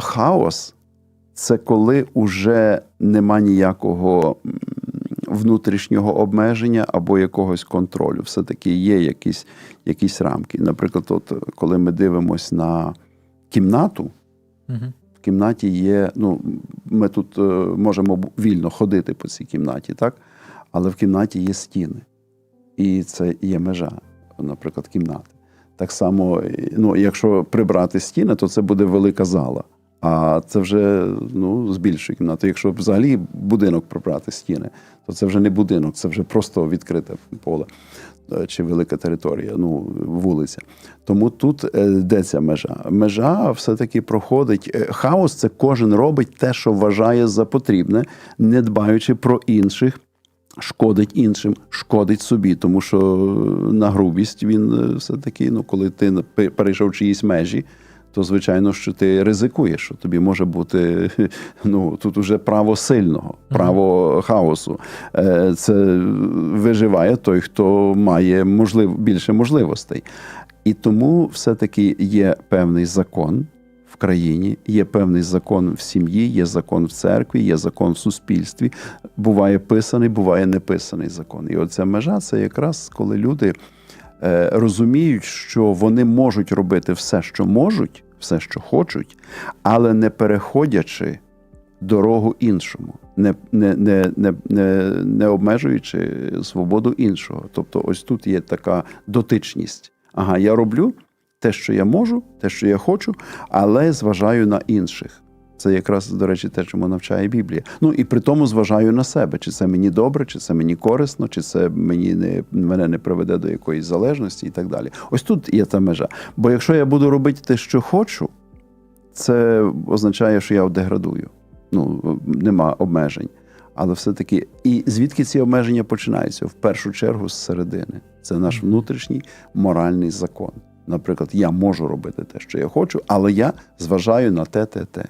хаос це коли уже нема ніякого внутрішнього обмеження або якогось контролю. Все-таки є якісь, якісь рамки. Наприклад, от, коли ми дивимося на кімнату, Угу. в кімнаті є. Ну, ми тут е, можемо вільно ходити по цій кімнаті, так? Але в кімнаті є стіни. І це є межа, наприклад, кімнати. Так само, е, ну, якщо прибрати стіни, то це буде велика зала. А це вже ну, з більшої кімнати. Якщо взагалі будинок прибрати стіни, то це вже не будинок, це вже просто відкрите поле е, чи велика територія, ну, вулиця. Тому тут е, де ця межа? Межа все-таки проходить. е, Хаос це кожен робить те, що вважає за потрібне, не дбаючи про інших. Шкодить іншим, шкодить собі, тому що на грубість він е, все-таки, ну, коли ти перейшов чиїсь межі, то звичайно, що ти ризикуєш, що тобі може бути ну, тут уже право сильного, право хаосу. Е, Це виживає той, хто має можлив, більше можливостей. І тому все-таки є певний закон в країні, є певний закон в сім'ї, є закон в церкві, є закон в суспільстві. Буває писаний, буває неписаний закон. І оця межа це якраз коли люди е, розуміють, що вони можуть робити все, що можуть, все, що хочуть, але не переходячи дорогу іншому, не, не, не, не, не, обмежуючи свободу іншого. Тобто, ось тут є така дотичність. Ага, я роблю те, що я можу, те, що я хочу, але зважаю на інших. Це якраз, до речі, те, чому навчає Біблія. Ну і при тому зважаю на себе, чи це мені добре, чи це мені корисно, чи це мені не мене не приведе до якоїсь залежності і так далі. Ось тут є та межа. Бо якщо я буду робити те, що хочу, це означає, що я деградую. Ну, нема обмежень. Але все-таки, і звідки ці обмеження починаються? В першу чергу з середини. Це наш внутрішній моральний закон. Наприклад, я можу робити те, що я хочу, але я зважаю на те, те, те.